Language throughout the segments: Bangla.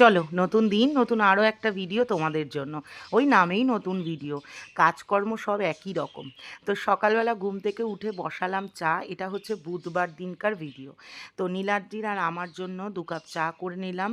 চলো, নতুন দিন, নতুন আরও একটা ভিডিও তোমাদের জন্য। ওই নামেই নতুন ভিডিও কাজকর্ম সব একই রকম। তো সকালবেলা ঘুম থেকে উঠে বসালাম চা, এটা হচ্ছে বুধবার দিনকার ভিডিও তো নীলাদ্রির আর আমার জন্য দু কাপ চা করে নিলাম।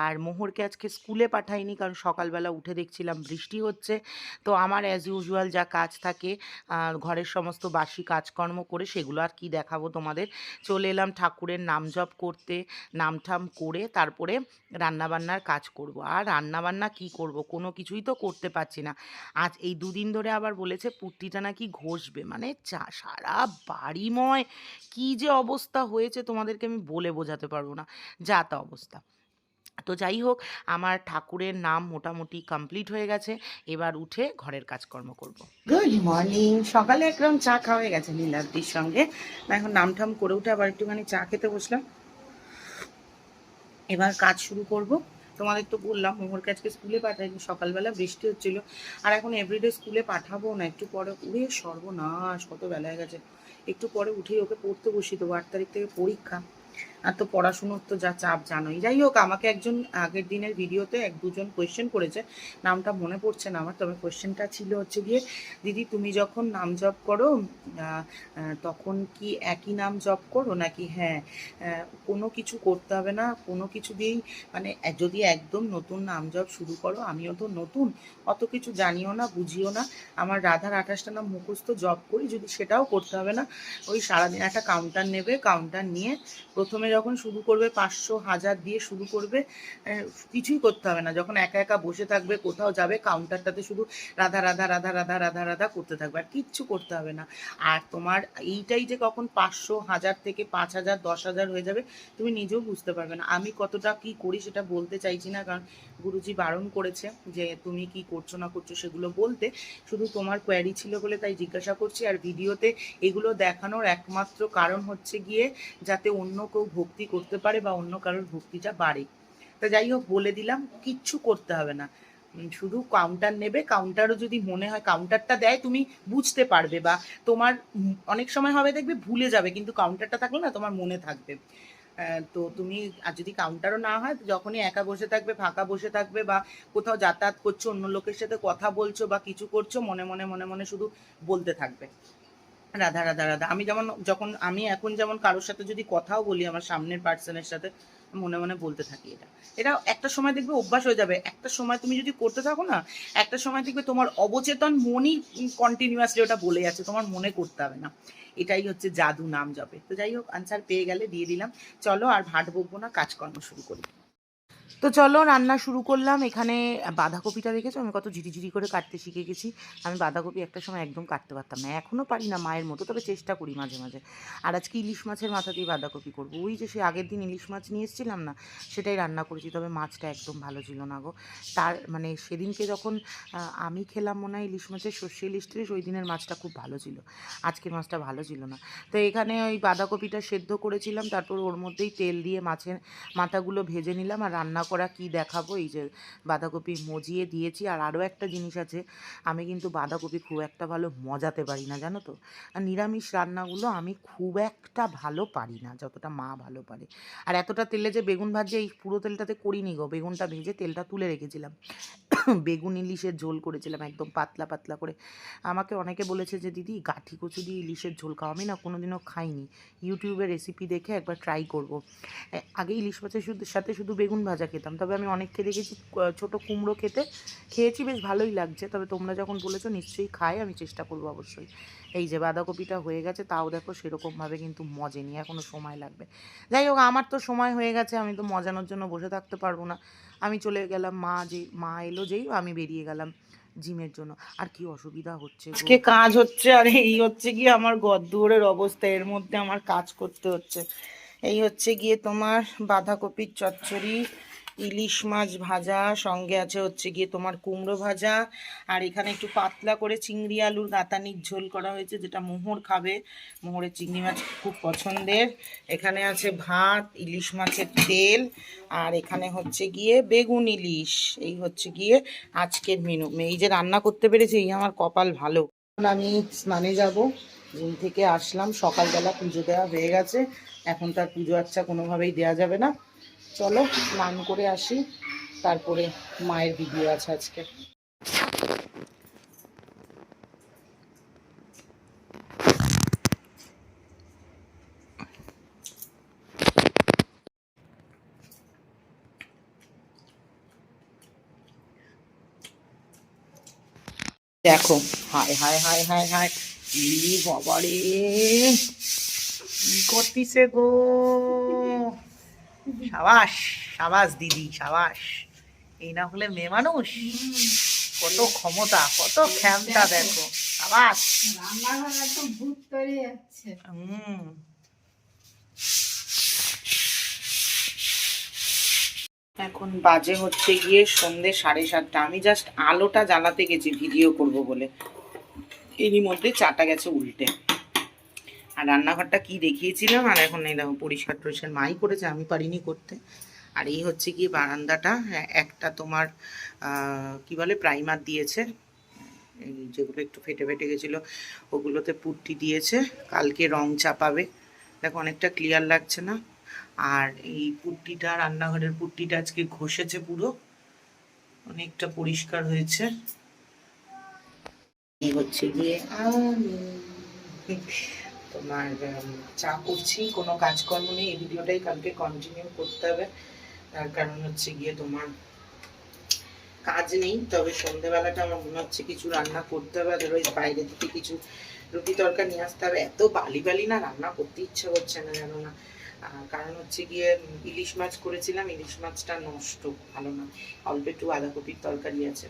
আর মোহরকে আজকে স্কুলে পাঠাইনি, কারণ সকালবেলা উঠে দেখছিলাম বৃষ্টি হচ্ছে। তো আমার অ্যাজ ইউজুয়াল যা কাজ থাকে ঘরের সমস্ত বাসি কাজকর্ম করে সেগুলো আর কি দেখাবো তোমাদের। চলে এলাম ঠাকুরের নাম জপ করতে নামঠাম করে তারপরে রান্নাবান্নার কাজ করব। আর রান্নাবান্না কি করব? কোনো কিছুই তো করতে পারছি না। আজ এই দুদিন ধরে আবার বলেছে পুট্টিটা নাকি ঘষবে। মানে চা, সারা বাড়িময় কি যে অবস্থা হয়েছে তোমাদেরকে আমি বলে বোঝাতে পারব না। যা তা অবস্থা। তো যাই হোক, আমার ঠাকুরের নাম মোটামুটি কমপ্লিট হয়ে গেছে। এবার উঠে ঘরের কাজকর্ম করব। গুড মর্নিং সকালে একদম চা খাওয়া হয়ে গেছে নীলাদ্রির সঙ্গে। এখন নাম টাম করে উঠে আবার একটুখানি চা খেতে বসলাম। এবার কাজ শুরু করব। তোমাদের তো বললাম মোহরকে আজকে স্কুলে পাঠাইনি সকালবেলা বৃষ্টি হচ্ছিল। আর এখন এভরিডে স্কুলে পাঠাবো না, একটু পরে, উড়ে সর্বনাশ, কত বেলা হয়ে গেছে। একটু পরে উঠেই ওকে পড়তে বসিয়ে দেবো, আট তারিখ থেকে পরীক্ষা। আর তো পড়াশুনোর তো যা চাপ জানোই। যাই হোক, আমাকে একজন আগের দিনের ভিডিওতে এক দুজন কোয়েশ্চেন করেছে। নামটা মনে পড়ছে না আমার, তবে কোয়েশ্চেনটা ছিল হচ্ছে গিয়ে, দিদি, তুমি যখন নাম জপ করো তখন কি একই নাম জপ করো? নাকি হ্যাঁ কোনো কিছু করতে হবে না? কোনো কিছু দিয়েই মানে যদি একদম নতুন নাম জপ শুরু করো, আমিও তো নতুন, অত কিছু জানিও না, বুঝিও না। আমার রাধার আঠাশটা নাম মুখস্থ জপ করি, যদি সেটাও করতে হবে না, ওই সারাদিন একটা কাউন্টার নেবে কাউন্টার নিয়ে প্রথমে যখন শুরু করবে, পাঁচশো হাজার দিয়ে শুরু করবে কিছুই করতে হবে না। যখন একা একা বসে থাকবে, কোথাও যাবে কাউন্টারটাতে শুধু রাধা রাধা রাধা রাধা রাধা রাধা করতে থাকবে। আর কিচ্ছু করতে হবে না। আর তোমার এইটাই যে কখন পাঁচশো হাজার থেকে পাঁচ হাজার, দশ হাজার হয়ে যাবে, তুমি নিজেও বুঝতে পারবে না। আমি কতটা কি করি সেটা বলতে চাইছি না, কারণ গুরুজি বারণ করেছে যে, তুমি কি করছ না করছ সেগুলো বলতে। শুধু তোমার কোয়ারি ছিল বলে তাই জিজ্ঞাসা করছি। আর ভিডিওতে এগুলো দেখানোর একমাত্র কারণ হচ্ছে গিয়ে, যাতে অন্য কেউ ভক্তি করতে পারে বা অন্য কারোর ভক্তিটা বাড়ে। তা যাই হোক, বলে দিলাম, কিচ্ছু করতে হবে না। শুধু কাউন্টার নেবে কাউন্টারও যদি মনে হয় কাউন্টারটা দেয়, তুমি বুঝতে পারবে বা তোমার অনেক সময় হবে দেখবে ভুলে যাবে, কিন্তু কাউন্টারটা থাকলে না তোমার মনে থাকবে। তো তুমি, আর যদি কাউন্টারও না হয়, যখনই একা বসে থাকবে, ফাঁকা বসে থাকবে বা কোথাও যাতায়াত করছ, অন্য লোকের সাথে কথা বলছো বা কিছু করছ, মনে মনে মনে মনে শুধু বলতে থাকবে। রাধা রাধা রাধা। আমি যেমন, যখন আমি এখন যেমন কারোর সাথে যদি কথাও বলি আমার সামনের পার্সনের সাথে, মনে মনে বলতে থাকি এটা। এটা একটা সময় দেখবে অভ্যাস হয়ে যাবে। একটা সময় তুমি যদি করতে থাকো না, একটা সময় দেখবে তোমার অবচেতন মনই কন্টিনিউয়াসলি ওটা বলে যাচ্ছে। তোমার মনে করতে হবে না। এটাই হচ্ছে জাদু নাম জপে। তো যাই হোক আনসার পেয়ে গেলে দিয়ে দিলাম। চলো আর ভাট বকবো না, কাজকর্ম শুরু করি। তো চলো রান্না শুরু করলাম। এখানে বাঁধাকপিটা রেখেছো আমি কত ঝিরিঝিরি করে কাটতে শিখে গেছি। আমি বাঁধাকপি একটা সময় একদম কাটতে পারতাম না। এখনও পারি না মায়ের মতো, তবে চেষ্টা করি মাঝে মাঝে। আর আজকে ইলিশ মাছের মাথা দিয়ে বাঁধাকপি করব। ওই যে সে আগের দিন ইলিশ মাছ নিয়ে এসেছিলাম না, সেটাই রান্না করেছি, তবে মাছটা একদম ভালো ছিল না গো। তার মানে সেদিনকে যখন আমি খেলাম মনে হয় ইলিশ মাছের সর্ষে ইলিশ টিলিশ ওই দিনের মাছটা খুব ভালো ছিল। আজকের মাছটা ভালো ছিল না। তো এখানে ওই বাঁধাকপিটা সেদ্ধ করেছিলাম, তারপর ওর মধ্যেই তেল দিয়ে মাছের মাথাগুলো ভেজে নিলাম আর রান্না করা কি দেখাবো? এই যে বাঁধাকপি মজিয়ে দিয়েছি। আর আরও একটা জিনিস আছে, আমি কিন্তু বাঁধাকপি খুব একটা ভালো মজাতে পারি না, জানো তো? আর নিরামিষ রান্নাগুলো আমি খুব একটা ভালো পারি না, যতটা মা ভালো পারে। আর এতটা তেলে যে বেগুন ভাজে, এই পুরো তেলটাতে করিনি গো। বেগুনটা ভেজে তেলটা তুলে রেখেছিলাম। বেগুন ইলিশের ঝোল করেছিলাম একদম পাতলা পাতলা করে। আমাকে অনেকে বলেছে যে, দিদি, গাঠি কচু দিয়ে ইলিশের ঝোল খাও আমি না কোনোদিনও খাইনি। ইউটিউবে রেসিপি দেখে একবার ট্রাই করব। আগে ইলিশ মাছের সাথে শুধু বেগুন ভাজা খেতাম। তবে আমি অনেককে দেখেছি, ক- ছোট কুমড়ো খেতে খেয়েছি, বেশ ভালোই লাগছে। তবে তোমরা যখন বলেছ নিশ্চয়ই খাই, আমি চেষ্টা করব অবশ্যই। এই যে বাঁধাকপিটা হয়ে গেছে, তাও দেখো সেরকমভাবে কিন্তু মজেনি এখনও সময় লাগবে। যাই হোক, আমার তো সময় হয়ে গেছে, আমি তো মজানোর জন্য বসে থাকতে পারব না। আমি চলে গেলাম, মা যে, মা এলো যেই, আমি বেরিয়ে গেলাম জিমের জন্য। আর কি অসুবিধা হচ্ছে আজকে কাজ হচ্ছে, আর এই হচ্ছে গিয়ে আমার গদ্দুরের অবস্থা, এর মধ্যে আমার কাজ করতে হচ্ছে। এই হচ্ছে গিয়ে তোমার বাঁধাকপির চচ্চড়ি ইলিশ মাছ ভাজা, সঙ্গে আছে হচ্ছে গিয়ে তোমার কুমড়ো ভাজা, আর এখানে একটু পাতলা করে চিংড়ি আলুর গাতানির ঝোল করা হয়েছে, যেটা মোহর খাবে। মোহরের চিংড়ি মাছ খুব পছন্দের। এখানে আছে ভাত, ইলিশ মাছের তেল, আর এখানে হচ্ছে গিয়ে বেগুন ইলিশ। এই হচ্ছে গিয়ে আজকের মেনু এই যে রান্না করতে পেরেছি, এই আমার কপাল ভালো। আমি স্নানে যাব জিম থেকে আসলাম, সকালবেলা পুজো দেওয়া হয়ে গেছে। এখন তার পুজো আচ্ছা কোনোভাবেই দেওয়া যাবে না। চলো, স্নান করে আসি। তারপরে মায়ের ভিডিও আছে আজকে। দেখো, হায় হায় হায় হায় হায় ই বাবা রে কি করতিছে গো? সাবাস সাবাস দিদি, সাবাস। এই না হলে মেয়ে মানুষ? কত ক্ষমতা কত ক্ষমতা দেখো। সাবাস। এখন বাজে হচ্ছে গিয়ে সন্ধে সাড়ে সাতটা। আমি জাস্ট আলোটা জ্বালাতে গেছি ভিডিও করব বলে। এরই মধ্যে চাটা গেছে উল্টে। আর রান্নাঘরটা কি দেখিয়েছিলাম? আর এখন এই দেখো পরিষ্কার টরিষ্কার মাই করেছে আমি পারিনি করতে। আর এই হচ্ছে কি বারান্দাটা হ্যাঁ, একটা তোমার কি বলে প্রাইমার দিয়েছে। যেগুলো একটু ফেটে ফেটে গেছিল ওগুলোতে পুট্টি দিয়েছে। কালকে রং চাপাবে। দেখো অনেকটা ক্লিয়ার লাগছে না? আর এই পুট্টিটা রান্নাঘরের পুট্টিটা আজকে ঘষেছে পুরো। অনেকটা পরিষ্কার হয়েছে। এই হচ্ছে গিয়ে তোমার চা করছি, কোনো কাজকর্ম নেই, এই ভিডিওটাই কালকে কন্টিনিউ করতে হবে। তার কারণ হচ্ছে গিয়ে তোমার কাজ নেই, তবে সন্ধ্যেবেলাটা আমার মনে হচ্ছে কিছু রান্না করতে হবে আদারওয়াইজ বাইরে থেকে কিছু রুটি তরকা নিয়ে আসতে হবে। এত বালি বালি না রান্না করতে ইচ্ছে করছে না, জানো না। কারণ হচ্ছে গিয়ে ইলিশ মাছ করেছিলাম, ইলিশ মাছটা নষ্ট, ভালো না। অল্প একটু বাঁধাকপির তরকারি আছে।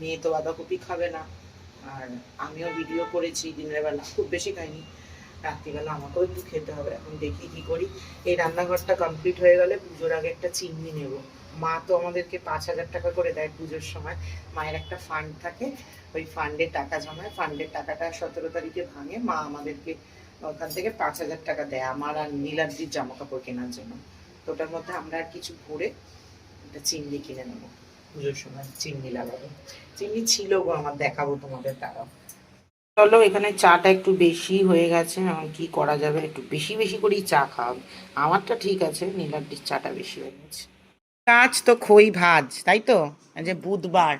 মেয়ে তো বাঁধাকপি খাবে না। আর আমিও ভিডিও করেছি, দিনের বেলা। খুব বেশি খাইনি। রাত্রিবেলা আমাকেও একটু খেতে হবে। এখন দেখি কি করি। এই রান্নাঘরটা কমপ্লিট হয়ে গেলে পুজোর আগে একটা চিমনি নেব। মা তো আমাদেরকে পাঁচ হাজার টাকা করে দেয় পুজোর সময়। মায়ের একটা ফান্ড থাকে। ওই ফান্ডে টাকা জমায়। ফান্ডের টাকাটা সতেরো তারিখে ভাঙে। মা আমাদেরকে ওখান থেকে পাঁচ হাজার টাকা দেয়। আমার আর নীলাদ্রির জামা কাপড় কেনার জন্য। তো ওটার মধ্যে আমরা আর কিছু ভরে একটা চিমনি কিনে নেব। পুজোর সময় চিমনি লাগাবো। চিমনি ছিল গো, আমার দেখাবো তোমাদের তারাও চলো, এখানে চাটা একটু বেশি হয়ে গেছে। এখন কি করা যাবে? একটু বেশি বেশি করেই চা খাওয়াবে আমারটা ঠিক আছে নীলাদ্রির চাটা বেশি হয়ে গেছে। কাজ তো খই ভাজ, তাই তো? যে বুধবার,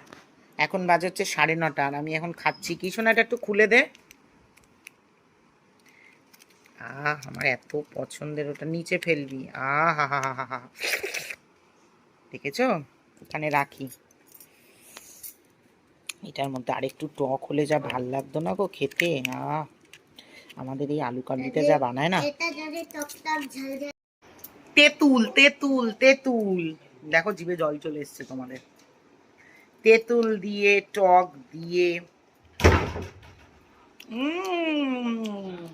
এখন বাজে হচ্ছে সাড়ে নটা, আর আমি এখন খাচ্ছি কি? শোনা, এটা একটু খুলে দে। আহ, আমার এত পছন্দের, ওটা নিচে ফেলবি। আহ হা হা হা হা। দেখেছ? এখানে রাখি। এটার মধ্যে আরেকটু টক হলে যা ভালো লাগতো না গো খেতে আহ। আমাদের এই আলু কাবলিটা যা বানায় না। এটা যদি টক টক ঝাল ঝাল তেঁতুল তেঁতুল তেঁতুল। দেখো জিভে জল চলে এসছে তোমাদের। তেঁতুল দিয়ে টক দিয়ে। উম।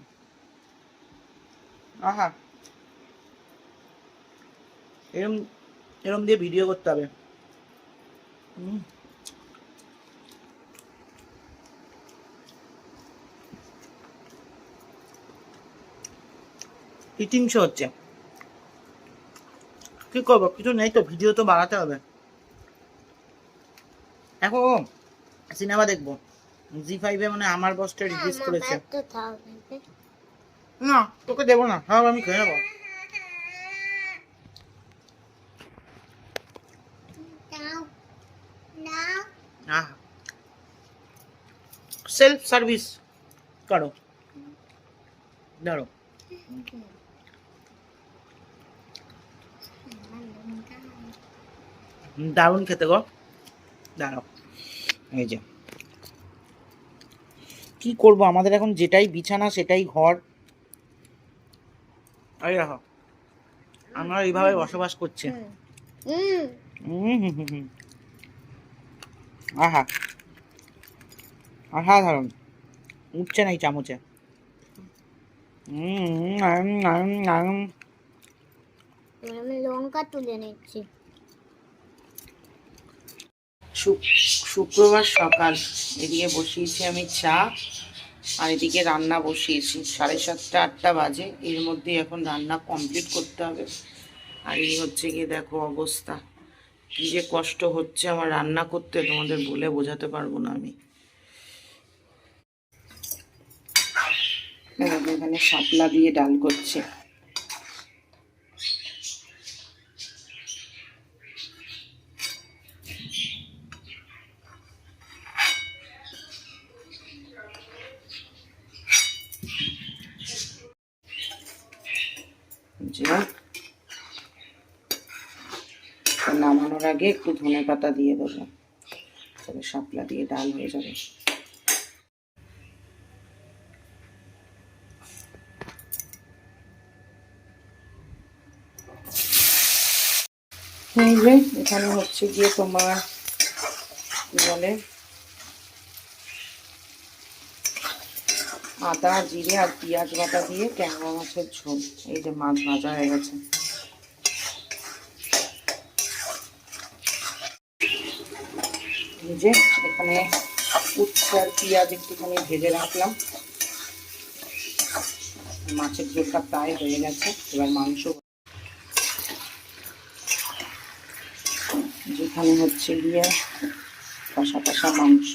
আহা। এরম এরম দিয়ে ভিডিও করতে হবে। উম। শো হচ্ছে। কি করব? কিছু নেই তো ভিডিও তো বাড়াতে হবে। এখন সিনেমা দেখব। জি ফাইভে মানে আমার বসটা রিলিজ করেছে। না তোকে দেবো না। সব আমি খেয়ে নেব। সেলফ সার্ভিস করো। ধরো দারুণ খেতে গো। দাঁড়াও এই যে। কি করব? আমাদের এখন যেটাই বিছানা সেটাই ঘর। এই দেখো আমরা এইভাবে বসবাস করছে। আহা। অসাধারণ। উঠছে না এই চামচে। লঙ্কা তুলে নিচ্ছি। শুক্রবার সকাল। এদিকে বসিয়েছি আমি চা, আর এদিকে রান্না বসিয়েছি। সাড়ে সাতটা, আটটা বাজে। এর মধ্যে এখন রান্না কমপ্লিট করতে হবে। আর এই হচ্ছে গিয়ে দেখো অবস্থা। কি যে কষ্ট হচ্ছে আমার রান্না করতে, তোমাদের বলে বোঝাতে পারব না আমি। এখানে শাপলা দিয়ে ডাল করছে। যে নামানোর আগে একটু ধনে পাতা দিয়ে দেবো। তবে শাপলা দিয়ে ডাল হয়ে যাবে। এখানে হচ্ছে গিয়ে তোমার বলে আদা, জিরে আর পেঁয়াজ বাটা দিয়ে ট্যাংরা মাছের ঝোল। এই যে মাছ ভাজা হয়ে গেছে। যে এখানে উচ্ছে আর পেঁয়াজ একটুখানি ভেজে রাখলাম। মাছের ঝোলটা প্রায় হয়ে গেছে, এবার মাংস। যেখানে হচ্ছে গিয়ে কষা কষা মাংস।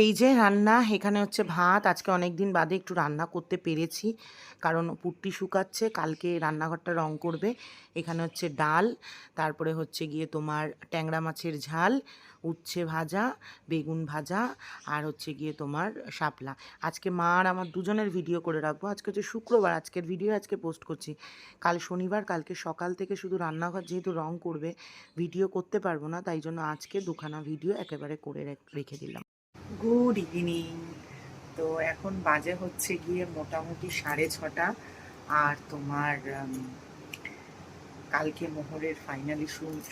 এই যে রান্না, এখানে হচ্ছে ভাত। আজকে অনেক দিন বাদে একটু রান্না করতে পেরেছি। কারণ পুট্টি শুকাচ্ছে, কালকে রান্নাঘরটা রং করবে। এখানে হচ্ছে ডাল, তারপরে হচ্ছে গিয়ে তোমার ট্যাংরা মাছের ঝাল, উচ্ছে ভাজা, বেগুন ভাজা, আর হচ্ছে গিয়ে তোমার শাপলা। আজকে মা আর আমার দুজনের ভিডিও করে রাখব। আজকে হচ্ছে শুক্রবার, আজকের ভিডিও আজকে পোস্ট করছি। কাল শনিবার, কালকে সকাল থেকে শুধু রান্নাঘর যেহেতু রং করবে ভিডিও করতে পারব না, তাই জন্য আজকে দুখানা ভিডিও একেবারে করে রেখে দিলাম। Good evening. তো এখন বাজে হচ্ছে গিয়ে মোটামুটি সাড়ে ছটা আর তোমার কালকে মোহরের ফাইনালি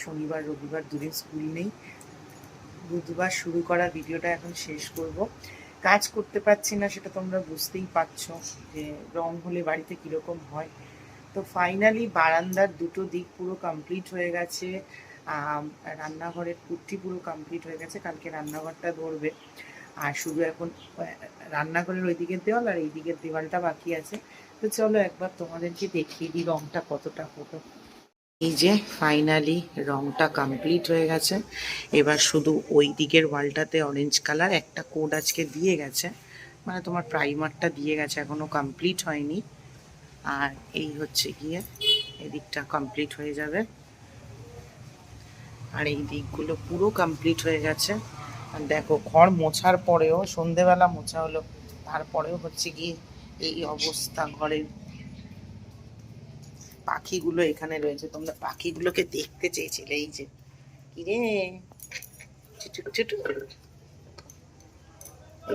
শনিবার, রবিবার দুদিন স্কুল নেই। বুধবার শুরু করা ভিডিওটা এখন শেষ করব। কাজ করতে পারছি না সেটা তোমরা বুঝতেই পারছ যে রং হলে বাড়িতে কীরকম হয়। তো ফাইনালি বারান্দার দুটো দিক পুরো কমপ্লিট হয়ে গেছে। রান্নাঘরের কুর্তি পুরো কমপ্লিট হয়ে গেছে। কালকে রান্নাঘরটা ধরবে। আর শুধু এখন রান্নাঘরের ওই দিকের দেওয়াল আর এই দিকের দেওয়ালটা বাকি আছে। তো চলো একবার তোমাদেরকে দেখিয়ে দিই রংটা কতটা হলো। এই যে ফাইনালি রংটা কমপ্লিট হয়ে গেছে। এবার শুধু ওই দিকের ওয়ালটাতে অরেঞ্জ কালার একটা কোড আজকে দিয়ে গেছে। মানে তোমার প্রাইমারটা দিয়ে গেছে, এখনও কমপ্লিট হয়নি। আর এই হচ্ছে গিয়ে এদিকটা কমপ্লিট হয়ে যাবে। আর এই দিকগুলো পুরো কমপ্লিট হয়ে গেছে। দেখো, ঘর মোছার পরেও, সন্ধেবেলা মোছা হলো, তারপরেও হচ্ছে গিয়ে এই অবস্থা ঘরের। পাখিগুলো এখানে রয়েছে, তোমরা পাখিগুলোকে দেখতে চেয়েছিলে, এই যে। কিরে?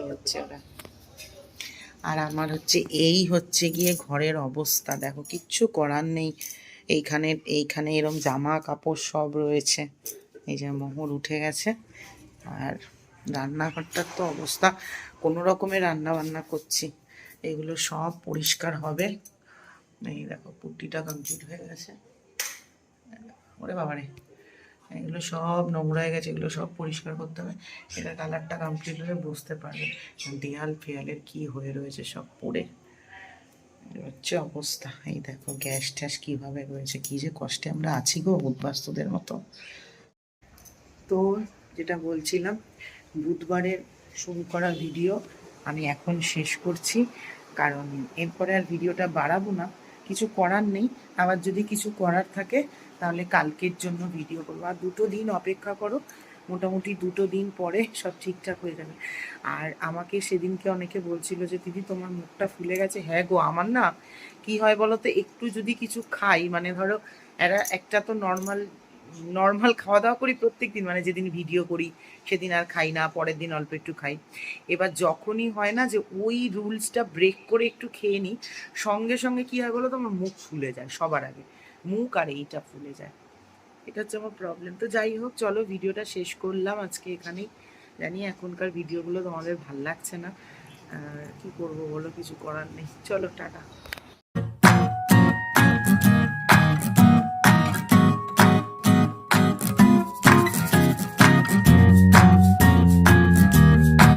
হচ্ছে ওরা। আর আমার হচ্ছে, এই হচ্ছে গিয়ে ঘরের অবস্থা। দেখো, কিচ্ছু করার নেই। এইখানে এইখানে এরম জামা কাপড় সব রয়েছে। এই যে মোহর উঠে গেছে। আর রান্নাঘরটার তো অবস্থা, কোনো রকমের রান্না বান্না করছি। এগুলো সব পরিষ্কার হবে। এই দেখো, পুটিটা কমপ্লিট হয়ে গেছে। ওরে বাবারে, এগুলো সব নোংরা হয়ে গেছে, এগুলো সব পরিষ্কার করতে হবে। এটা কালারটা কমপ্লিট হলে বুঝতে পারবে দেয়াল ফেয়ালের কি হয়ে রয়েছে, সব পড়ে। হচ্ছে অবস্থা। এই দেখো, গ্যাস ট্যাস কীভাবে রয়েছে, কী যে কষ্টে আমরা আছি গো, উদ্বাস্তুদের মতো। তো যেটা বলছিলাম, বুধবারের শুরু করা ভিডিও আমি এখন শেষ করছি। কারণ এরপরে আর ভিডিওটা বাড়াবো না, কিছু করার নেই। আবার যদি কিছু করার থাকে, তাহলে কালকের জন্য ভিডিও করব। আর দুটো দিন অপেক্ষা করো, মোটামুটি দুটো দিন পরে সব ঠিকঠাক হয়ে যাবে। আর আমাকে সেদিনকে অনেকে বলছিল যে, দিদি, তোমার মুখটা ফুলে গেছে? হ্যাঁ গো, আমার না, কি হয় বলো তো, একটু যদি কিছু খাই মানে ধরো, এরা একটা তো নর্মাল নর্মাল খাওয়া দাওয়া করি প্রত্যেক দিন মানে যেদিন ভিডিও করি, সেদিন আর খাই না, পরের দিন অল্প একটু খাই। এবার যখনই হয় না যে ওই রুলসটা ব্রেক করে একটু খেয়ে নিই, সঙ্গে সঙ্গে কী হয় বলো তো আমার মুখ ফুলে যায় সবার আগে। মুখ আর এইটা ফুলে যায়। এটা হচ্ছে আমার প্রবলেম তো যাই হোক, চলো ভিডিওটা শেষ করলাম আজকে এখানেই। জানি এখনকার ভিডিওগুলো তোমাদের ভালো লাগছে না। কি করব বলো? কিছু করার নেই। চলো, টাটা।